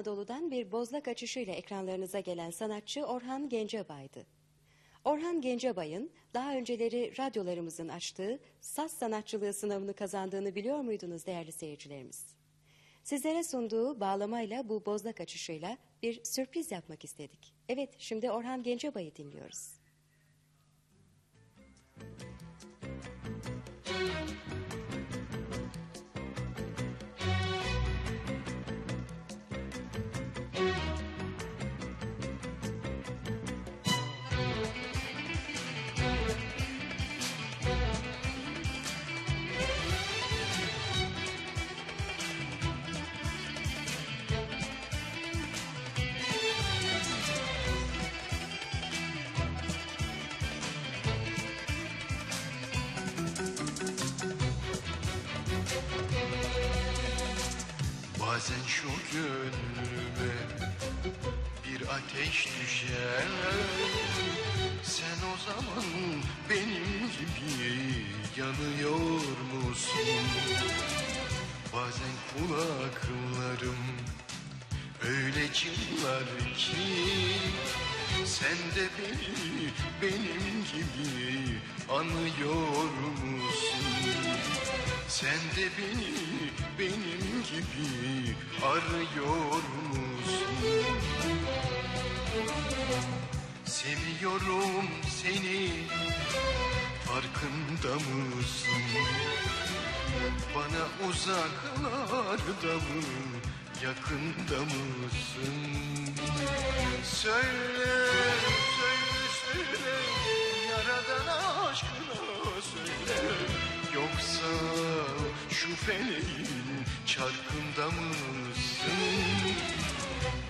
Anadolu'dan bir bozlak açışıyla ekranlarınıza gelen sanatçı Orhan Gencebay'dı. Orhan Gencebay'ın daha önceleri radyolarımızın açtığı saz sanatçılığı sınavını kazandığını biliyor muydunuz değerli seyircilerimiz? Sizlere sunduğu bağlamayla bu bozlak açışıyla bir sürpriz yapmak istedik. Evet, şimdi Orhan Gencebay'ı dinliyoruz. Bazen şu gönlüme bir ateş düşer Sen o zaman benim gibi yanıyor musun? Bazen kulaklarım öyle çınlar ki Sen de beni benim gibi anıyor musun? Sen de beni benim gibi arıyor musun? Seviyorum seni farkında mısın? Bana uzaklarda mı yakında mısın? Söyle, Yoksa şu feleğin çarkında mısın?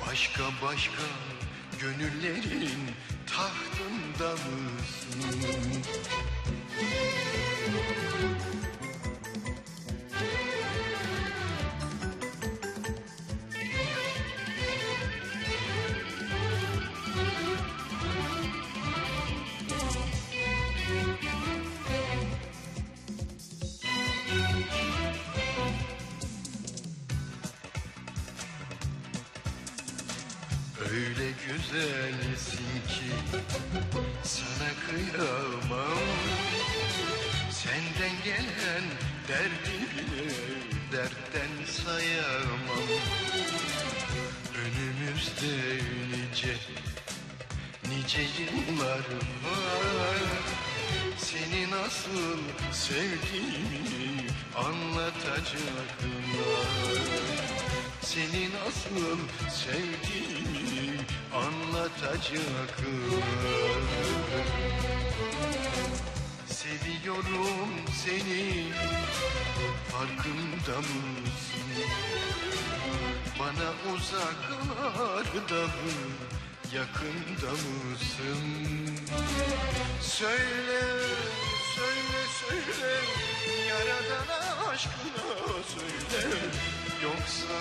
Başka başka gönüllerin tahtında mısın? Öyle güzelsin ki sana kıyamam. Senden gelen derdi bile dertten sayamam. Önümüzde nice nice yıllar var. Seni nasıl sevdiğimi anlatacaklar Seni nasıl sevdiğimi anlatacaklar Seviyorum seni. Farkında mısın? Bana uzaklarda mı? Yakında mısın? Söyle, söyle, söyle. Yaradan aşkına söyle Yoksa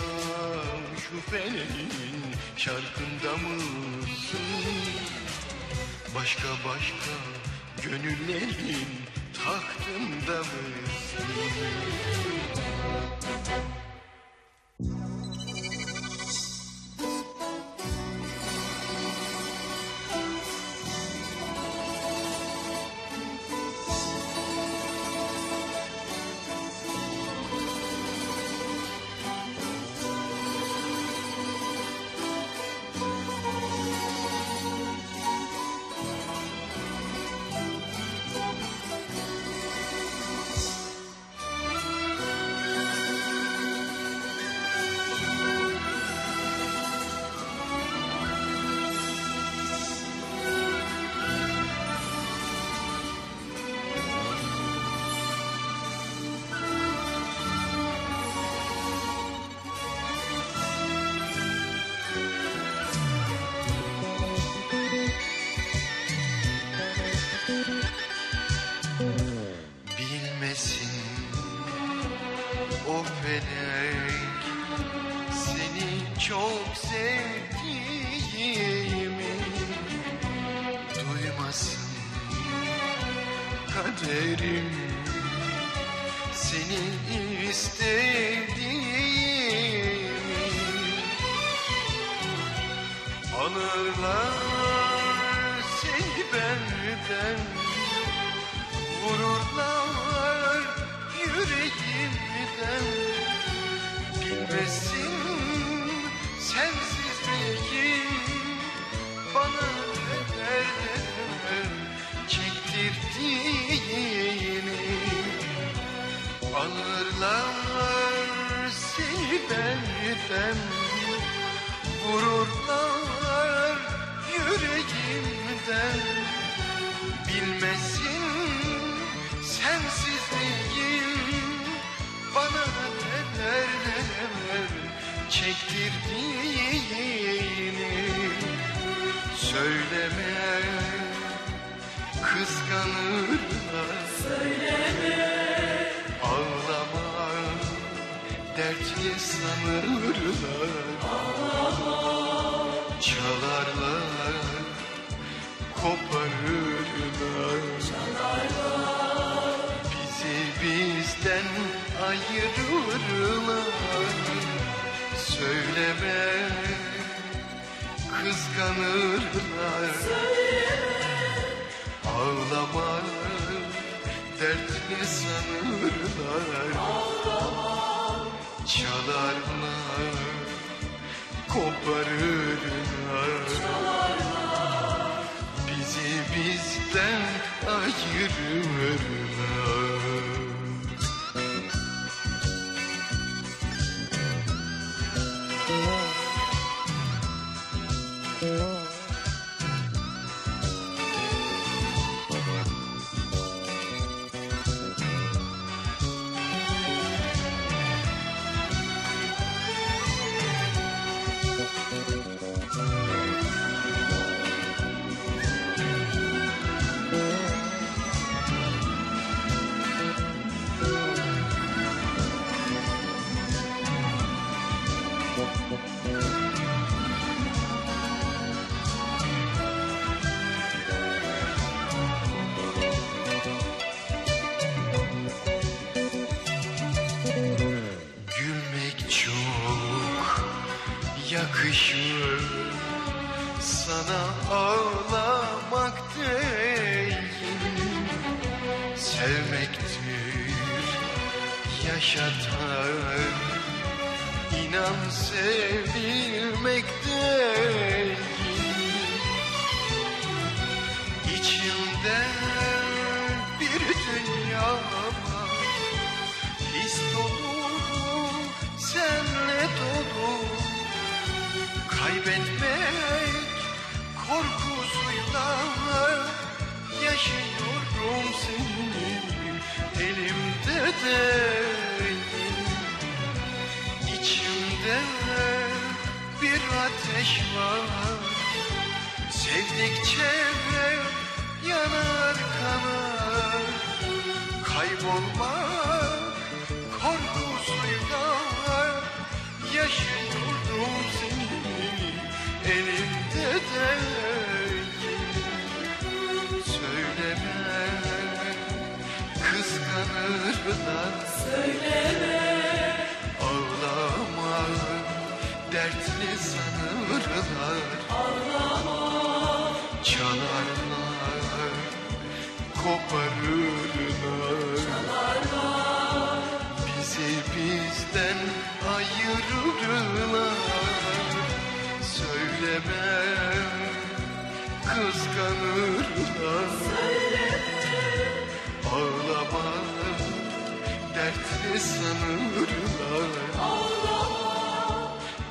şu feleğin şarkında mısın? Başka başka gönüllerin tahtında mısın? Kaderim Seni istediğimi Alırlar seni benden Vururlar yüreğimden. Bilmesin sensizliği Alırlar seni benden Vururlar yüreğimden. Bilmesin sensizliğin Bana neler neler çektirdiğini Söyleme kıskanırlar. Ağlama dertli sanırlar Çalarlar koparırlar Bizi bizden ayırırlar Söyleme kıskanırlar Ağlama dertli sanırlar Çalarlar koparırlar Bizi bizden ayırırlar yakışır Sana ağlamak değil. Sevmektir yaşatan. İnan sevilmek Kaybetmek korkusuyla Yaşıyorum seni elimde değil. İçimde bir ateş var. Sevdikçe yanar kanar. Kaybolmak korkusuyla Yaşıyorum seni elimde değil. Söyleme kıskanırlar. Ağlama dertli sanırlar. Çalarlar sanırlar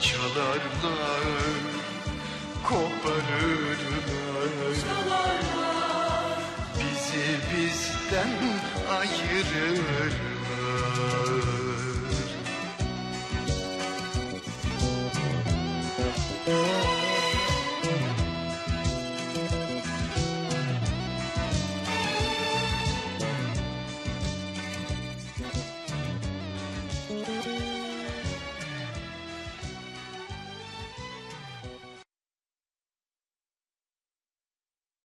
Çalarlar. Koparırlar Bizi bizden ayırırlar